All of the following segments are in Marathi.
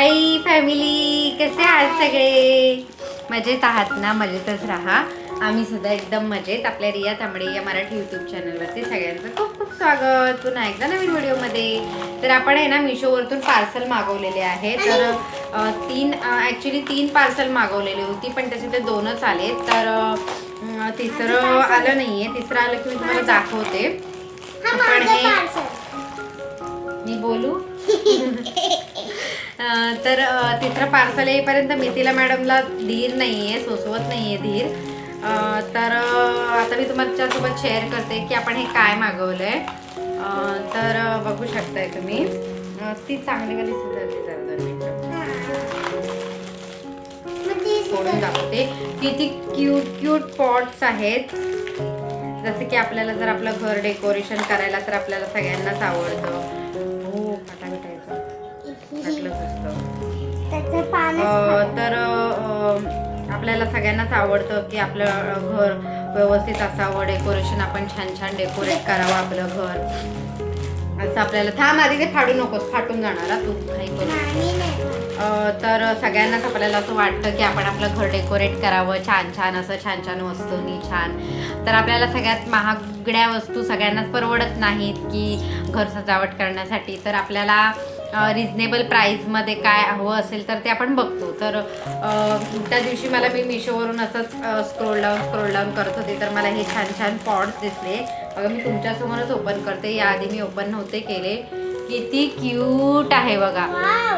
हाय फॅमिली कसे आहात सगळे? मजेत आहात ना? मजेतच राहा. आम्ही सुद्धा एकदम मजेत. आपल्या रिया तांबडे या मराठी यूट्यूब चॅनलवरती सगळ्यांचं खूप खूप स्वागत. पुन्हा एकदा नवीन व्हिडिओमध्ये. तर आपण आहे ना मिशोवरतून पार्सल मागवलेले आहे तर तीन ॲक्च्युली तीन पार्सल मागवलेली होती पण त्याच्यातले दोनच आले तर तिसरं आलं नाही आहे तिसरं आलं की मी तुम्हाला दाखवते. पण हे तर तिसरं पार्सल येईपर्यंत मिथिला मॅडमला धीर नाही आहे सोसवत नाही आहे धीर तर आता मी तुमच्यासोबत शेअर करते की आपण हे काय मागवलं आहे तर बघू शकताय तुम्ही. ती चांगलीवाली सुधारली सुधारते दाखवते. किती क्यूट क्यूट पॉट्स आहेत. जसं की आपल्याला जर आपलं घर डेकोरेशन करायला तर आपल्याला सगळ्यांनाच आवडतं. हो फटाफट. तर आपल्याला सगळ्यांनाच आवडतं की आपलं घर व्यवस्थित असावं डेकोरेशन आपण छान छान डेकोरेट करावं आपलं घर. असं आपल्याला थांब आधी ते फाडू नकोस फाटून जाणार तू काही करू तर सगळ्यांनाच आपल्याला असं वाटतं की आपण आपलं घर डेकोरेट करावं छान छान असं छान छान वस्तूंनी छान. तर आपल्याला सगळ्यात महागड्या वस्तू सगळ्यांनाच परवडत नाहीत की घर सजावट करण्यासाठी. तर आपल्याला रिजनेबल प्राईजमध्ये काय हवं असेल तर ते आपण बघतो. तर त्या दिवशी मला मी मिशोवरून असंच स्क्रोल डाऊन स्क्रोल डाऊन करत होते. तर मला हे छान छान पॉट्स दिसले. बघा मी तुमच्यासमोरच ओपन करते. याआधी मी ओपन नव्हते केले. किती क्यूट आहे बघा.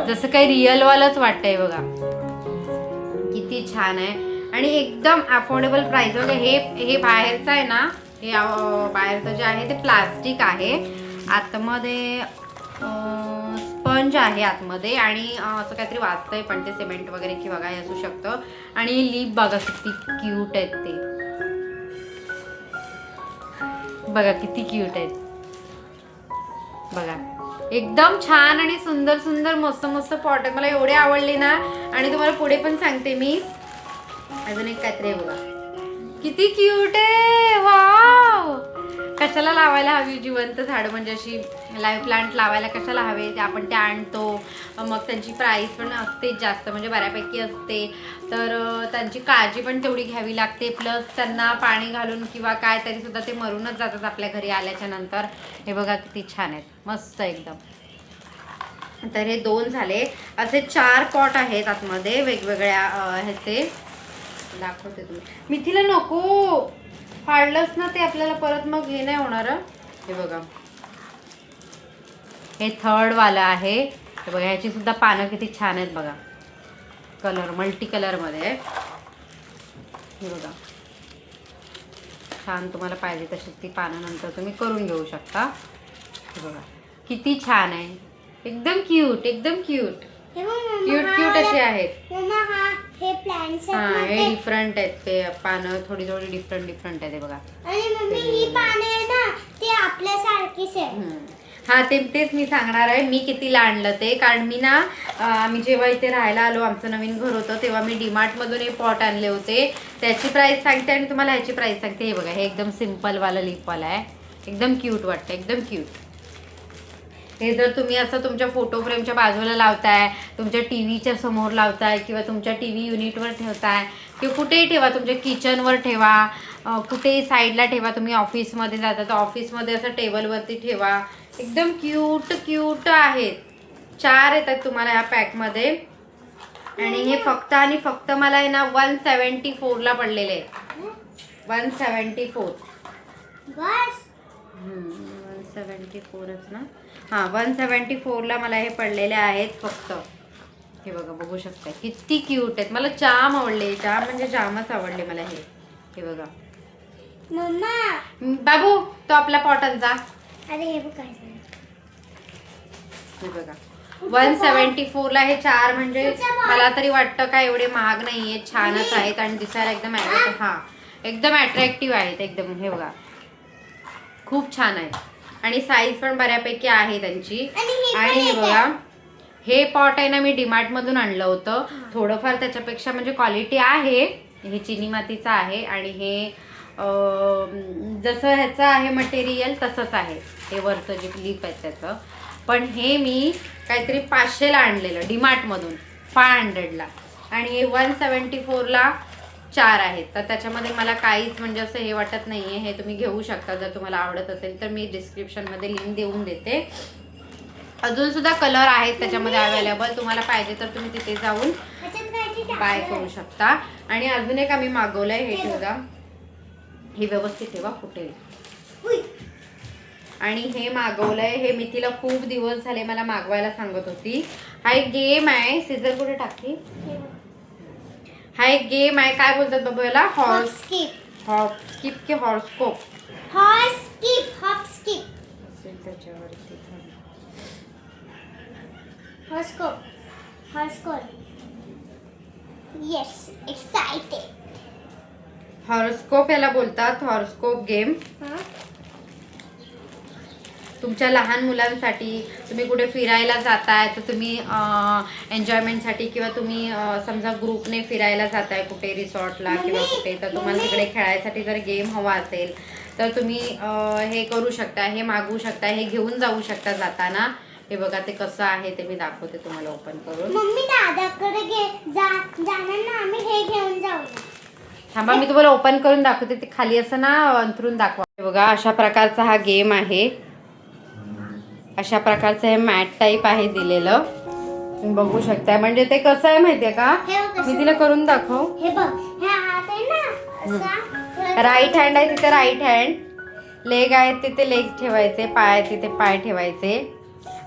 जसं काही रिअलवालच वाटतंय बघा. किती छान आहे. आणि एकदम अफोर्डेबल प्राइस बघा हे हे बाहेरचं आहे ना हे बाहेरचं जे आहे ते प्लास्टिक आहे. आतमध्ये स्पंज आहे आतमध्ये आणि असं काहीतरी वाचतंय पण ते सिमेंट वगैरे किंवा काय असू शकतं. आणि लिप बघा किती क्यूट आहेत ते. बघा किती क्यूट आहेत. बघा. एकदम छान आणि सुंदर सुंदर मस्त मस्त पॉट आहे मला एवढे आवडले ना आणि तुम्हाला पुढे पण सांगते मी. अजून एक काहीतरी बघा. किती क्यूट आहे कशाला लावायला हवी जिवंत झाडं? म्हणजे अशी लाईव्ह प्लांट लावायला कशाला हवे? ते आपण ते आणतो. मग त्यांची प्राईस पण असतेच जास्त. म्हणजे बऱ्यापैकी असते. तर त्यांची काळजी पण तेवढी घ्यावी लागते. प्लस त्यांना पाणी घालून किंवा काय तरीसुद्धा ते मरूनच जातात आपल्या घरी आल्याच्यानंतर. हे बघा किती छान आहेत. मस्त एकदम. तर हे दोन झाले. असे चार पॉट आहेत आतमध्ये. वेगवेगळ्या ह्याचे. दाखवते तुम्ही. मिथीला नको! फाडलंच ना ते आपल्याला परत मग हे नाही होणार हे. बघा. हे थर्ड वालं आहे. हे बघा ह्याची सुद्धा पानं किती छान आहेत बघा. कलर मल्टी कलरमध्ये हे बघा. छान तुम्हाला पाहिजे तशी ती पानानंतर तुम्ही करून घेऊ शकता. हे बघा. किती छान आहे. एकदम क्यूट एकदम क्यूट क्यूट क्यूट असे आहेत. मम्मा हा हे हा हे. डिफरंट आहेत. ते पानं थोडी थोडी डिफरंट डिफरंट आहेत हे बघा. आणि मम्मी ही पाने आहे ना ते आपल्यासारखीच आहे हम्म. हा ते तेच मी सांगणार आहे मी कितीला आणलं ते. कारण मी ना अं, आम्ही जेव्हा इथे राहायला आलो आमचं नवीन घर होतं तेव्हा मी डीमार्टमधून हे पॉट आणले होते. त्याची प्राईस सांगते आणि तुम्हाला ह्याची प्राईस सांगते. हे बघा हे एकदम सिम्पलवालं लिपवाला आहे. एकदम क्यूट वाटतं एकदम क्यूट हे जर तुम्ही असं तुमच्या फोटो फ्रेमच्या बाजूला लावताय तुमच्या टी व्हीच्या समोर लावताय किंवा तुमच्या टी व्ही युनिटवर ठेवताय किंवा कुठेही ठेवा तुमच्या किचनवर ठेवा कुठेही साईडला ठेवा तुम्ही ऑफिसमध्ये जाता तर ऑफिसमध्ये असं टेबलवरती ठेवा. एकदम क्यूट क्यूट आहेत. चार येतात तुम्हाला ह्या पॅकमध्ये. आणि हे फक्त आणि फक्त मला आहे ना वन सेवन्टी फोरला पडलेले वन सेवन्टी फोर. बस. वन सेवन्टी फोरच ना. हां वन सेवन्टी फोरला मला हे पडलेले आहेत फक्त. हे बघा बघू शकता. किती क्यूट आहेत. मला जाम आवडले. जाम म्हणजे जामच आवडले मला हे. हे बघा. बाबू तो आपला पॉटनचा अरे हे बघ. हे बघा. वन सेवन्टी फोरला हे चार म्हणजे मला तरी वाटतं का एवढे महाग नाही आहेत छानच आहेत आणि दिसायला एकदम हा एकदम अट्रॅक्टिव्ह आहेत एकदम. हे बघा. खूप छान आहेत. आणि साईज पण बऱ्यापैकी आहे त्यांची. आणि बघा हे पॉट आहे ना मी डीमार्ट मधून आणलं होतं. थोडंफार त्याच्यापेक्षा म्हणजे क्वालिटी आहे. हे चिनी मातीचं आहे आणि हे जसं ह्याचं आहे मटेरियल तसंच आहे. हे वरचं जे क्लिप आहे त्याचं. पण हे मी काहीतरी पाचशेला आणलेलं डीमार्टमधून फाय हंड्रेडला आणि हे वन सेवन्टी फोरला चार आहेत. तर त्याच्यामध्ये मला काहीच म्हणजे असं हे वाटत नाही आहे हे तुम्ही घेऊ शकता. जर तुम्हाला आवडत असेल तर मी डिस्क्रिप्शनमध्ये लिंक देऊन देते. अजून सुद्धा कलर आहेत त्याच्यामध्ये अवेलेबल तुम्हाला पाहिजे तर तुम्ही तिथे जाऊन बाय करू शकता. आणि अजून एक आम्ही मागवलंय. हे ठेवा हे व्यवस्थित ठेवा. फुटेल. आणि हे मागवलंय. हे मी तिला खूप दिवस झाले मला मागवायला सांगत होती. हा एक गेम आहे. सीझर कुठे टाकली हे एक गेम आहे काय बोलतात बाबा याला? हॉर्स स्किप हॉप स्किप की horoscope horse skip hop skip त्याच्यावरती horoscope horoscope yes excited horoscope याला बोलतात हॉर्सकोप गेम तुमच्या लहान मुलांसाठी तुम्ही कुठे फिरायला जाताय तर तुम्ही एन्जॉयमेंटसाठी किंवा तुम्ही समजा ग्रुपने फिरायला जाताय कुठे रिसॉर्टला किंवा कुठे तर तुम्हाला. तिकडे खेळायसाठी जर गेम हवा असेल तर तुम्ही हे करू शकता हे मागवू शकता हे घेऊन जाऊ शकता जाताना. हे बघा ते कसं आहे ते मी दाखवते तुम्हाला ओपन करून. मम्मी दादाकडे जाणार आम्ही हे घेऊन जाऊ. थांबा मी तुम्हाला ओपन करून दाखवते ते खाली असं ना अंथरून दाखवा. हे बघा अशा प्रकारचा हा गेम आहे. अशा प्रकारचं हे मॅट टाईप आहे दिलेलं. तुम्ही बघू शकता म्हणजे ते कसं आहे माहितीये का? हे. मी तिला करून दाखव. हे हे आहे राईट हँड आहे तिथे राईट हँड लेग आहेत तिथे लेग ठेवायचे पाय आहेत तिथे पाय ठेवायचे.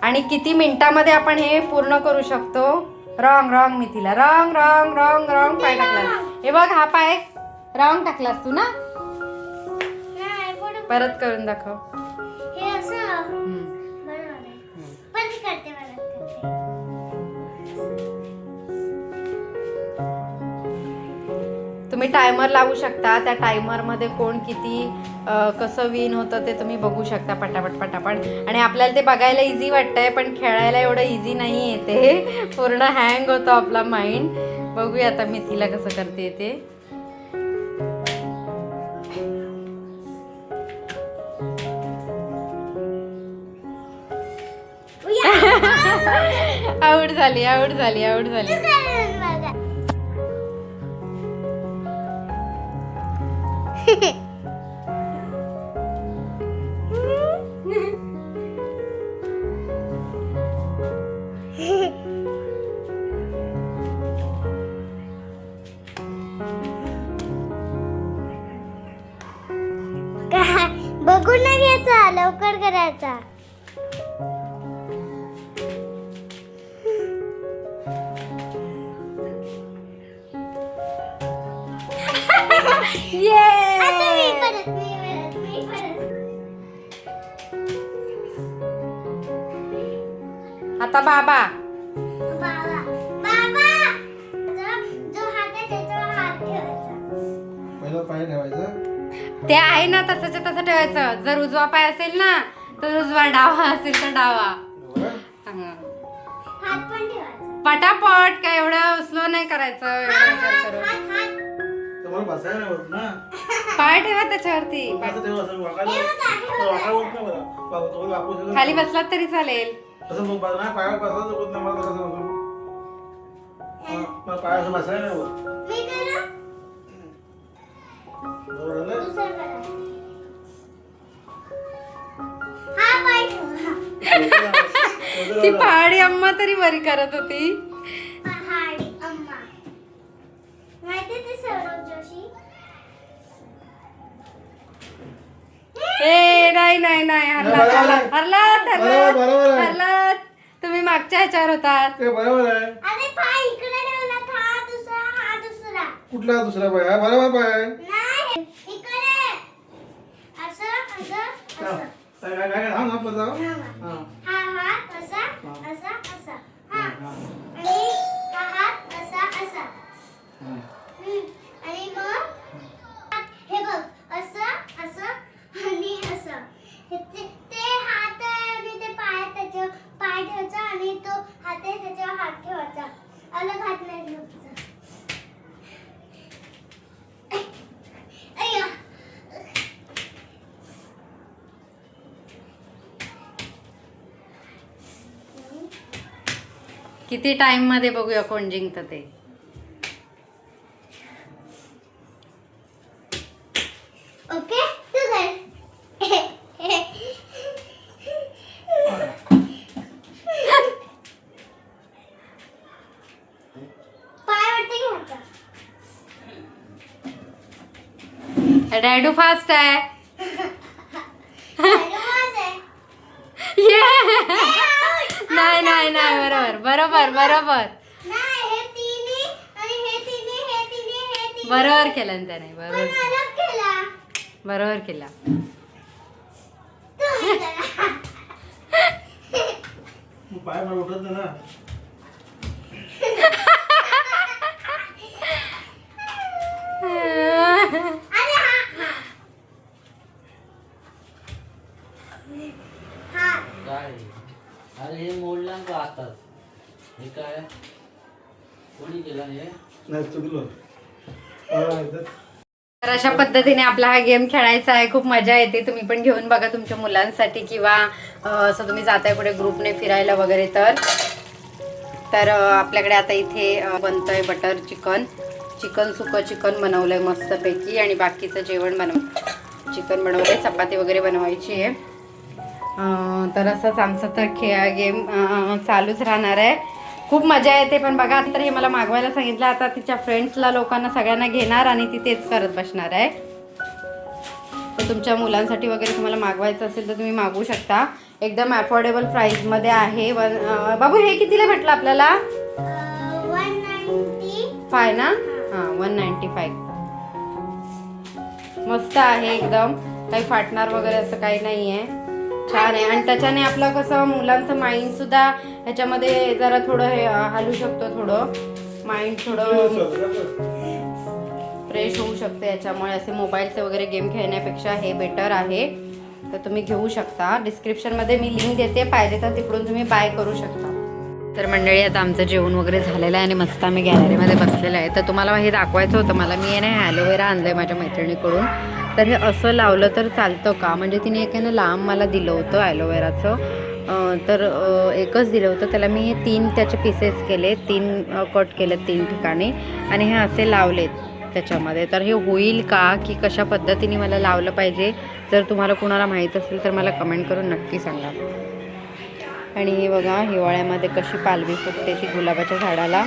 आणि किती मिनिटामध्ये आपण हे पूर्ण करू शकतो? रॉंग रॉंग मी तिला. रॉंग रॉंग रॉंग रॉंग पाय टाकला. हे बघ हा पाय रॉंग टाकलास तू ना? परत करून दाखव. तुम्ही टायमर लावू शकता. त्या टायमरमध्ये कोण किती कसं विन होतं ते तुम्ही बघू शकता पटापट पटापट. आणि आपल्याला ते बघायला इझी वाटतंय पण खेळायला एवढं इझी नाही आहे ते. पूर्ण हँग होतो आपला माइंड बघूया आता मी तिला कसं करते ते. आऊट झाली आऊट झाली आऊट झाली. घ्यायचा लवकर करायचा आता बाबा. बाबा बाबा! जो- जो हात आहे त्याच्यावर हात ठेवायचा. पहिलं पाय ठेवायचं. ते आहे ना तसंच्या तसं ठेवायचं. जर उजवा पाय असेल ना तर उजवा डावा असेल तर डावा? हा. पटापट काय एवढं स्लो नाही करायचं. एवढा विचार करून. पाय ठेवा त्याच्यावरती. खाली. बसलात तरी चालेल. पाय ती पहाडी अम्मा तरी बरी करत होती. पहाडी अम्मा माहिती ते सौरभ जोशी ए नाही नाही नाही हरलात. हरलात हरलात हरलात आहे. हरलात. तुम्ही मागच्या ह्याच्यावर होतात. ते बरोबर आहे. अरे पाय इकडे ठेवला हा दुसरा हा दुसरा. कुठला दुसरा पाय हा बरोबर पाय आहे. नाही इकडे असं असं हा. असं काय काय काय थांब थांब जाऊ हा. हा हा हात असा हा. असा असा हा हा. आणि हा हात असा असा हा. हम्म. आणि मग हे बघ असं असं आणि असं हे ते ते हात आहे आणि ते पाय आहे त्याच्यावर पाय ठेवायचा आणि तो हात आहे त्याच्यावर हात ठेवायचा अलग हात नाही ठेवायचा अय्या किती टाइममध्ये बघूया कोण जिंकतं ते. ओके डॅडू फास्ट आहे ऍडव्हान्स आहे Yeah! नाही नाही नाही बरोबर बरोबर. बरोबर हे हे हे हे केलं ना त्याने पण बरोबर. बरोबर केला. हा हा. हा. अरे हे मोडलं का आताच. हे काय कोणी केलं हे? नाही चुकलो. तर अशा पद्धतीने आपला हा गेम खेळायचा आहे. खूप मजा येते. तुम्ही पण घेऊन बघा तुमच्या मुलांसाठी किंवा असं तुम्ही जाताय कुठे ग्रुपने फिरायला वगैरे तर. तर आपल्याकडे आता इथे बनतंय बटर चिकन. चिकन सुकं चिकन बनवलंय मस्तपैकी आणि बाकीचं जेवण बनव चिकन बनवलंय. चपाती वगैरे बनवायची आहे. तर असंच आमचं तर खेळ गेम चालूच राहणार आहे. खूप मजा येते पण बघा तर हे मला मागवायला सांगितलं. आता तिच्या फ्रेंड्सला लोकांना सगळ्यांना घेणार आणि ती तेच करत बसणार आहे. तर तुमच्या मुलांसाठी वगैरे तुम्हाला मागवायचं असेल तर तुम्ही मागवू शकता. एकदम अफोर्डेबल प्राईसमध्ये आहे. वन बाबू हे कितीला भेटलं आपल्याला? फाय ना? हां वन नाईन्टी फाय मस्त आहे एकदम. काही फाटणार वगैरे असं काही नाही आहे छान आहे. आणि त्याच्याने आपलं कसं मुलांचं माइंड सुद्धा ह्याच्यामध्ये जरा थोडं हे हलू शकतो थोडं. माइंड थोडं फ्रेश होऊ शकते याच्यामुळे. असे मोबाईलचे वगैरे गेम खेळण्यापेक्षा हे बेटर आहे. तर तुम्ही घेऊ शकता. डिस्क्रिप्शनमध्ये मी लिंक देते. पाहिजे तर तिकडून तुम्ही बाय करू शकता. तर मंडळी आता आमचं जेवण वगैरे झालेलं आहे आणि मस्त आम्ही गॅलरीमध्ये बसलेलं आहे. तर तुम्हाला हे दाखवायचं होतं. मला मी आहे ना ॲलोवेरा आणलं आहे माझ्या मैत्रिणीकडून. तर हे असं लावलं तर चालतं का? म्हणजे तिने एक आहे ना लांब मला दिलं होतं ॲलोवेराचं. तर एकच दिलं होतं. त्याला मी हे तीन त्याचे पीसेस केले. तीन कट केले तीन ठिकाणी. आणि हे असे लावलेत त्याच्यामध्ये. तर हे होईल का? की कशा पद्धतीने मला लावलं पाहिजे? जर तुम्हाला कुणाला माहीत असेल तर मला कमेंट करून नक्की सांगा. आणि हे बघा हिवाळ्यामध्ये कशी पालवी फुटते ती गुलाबाच्या झाडाला.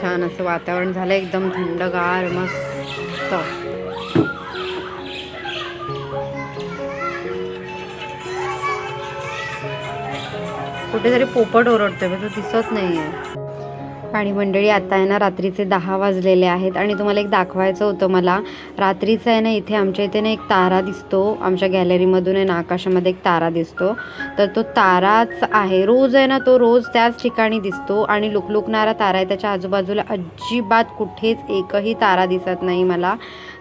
छान असं वातावरण झालं एकदम थंडगार मस्त. कुठेतरी पोपट ओरडतोय पण तो दिसत नाहीये. आणि मंडळी आता आहे ना रात्रीचे दहा वाजलेले आहेत आणि तुम्हाला एक दाखवायचं होतं मला. रात्रीचं आहे ना इथे आमच्या इथे ना एक तारा दिसतो. आमच्या गॅलरीमधून आहे ना आकाशामध्ये एक तारा दिसतो. तर तो ताराच आहे. रोज आहे ना तो रोज त्याच ठिकाणी दिसतो आणि लुकलुकणारा तारा आहे. त्याच्या आजूबाजूला अजिबात कुठेच एकही तारा दिसत नाही मला.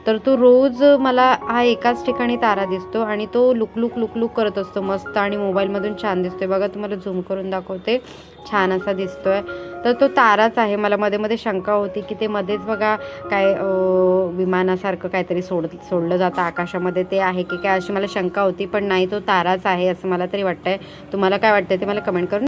तर तो रोज मला हा एकाच ठिकाणी तारा दिसतो आणि तो लुकलुक लुकलुक करत असतो. मस्त आणि मोबाईलमधून छान दिसतोय. बघा तुम्हाला झूम करून दाखवते. छान असा दिसतोय. तर तो ताराच आहे. मला मध्ये मध्ये शंका होती की ते मध्येच बघा काय विमानासारखं काहीतरी सोड सोडलं जातं आकाशामध्ये. ते आहे की काय अशी मला शंका होती पण नाही तो ताराच आहे असं मला तरी वाटतंय. तुम्हाला काय वाटतंय ते मला कमेंट करून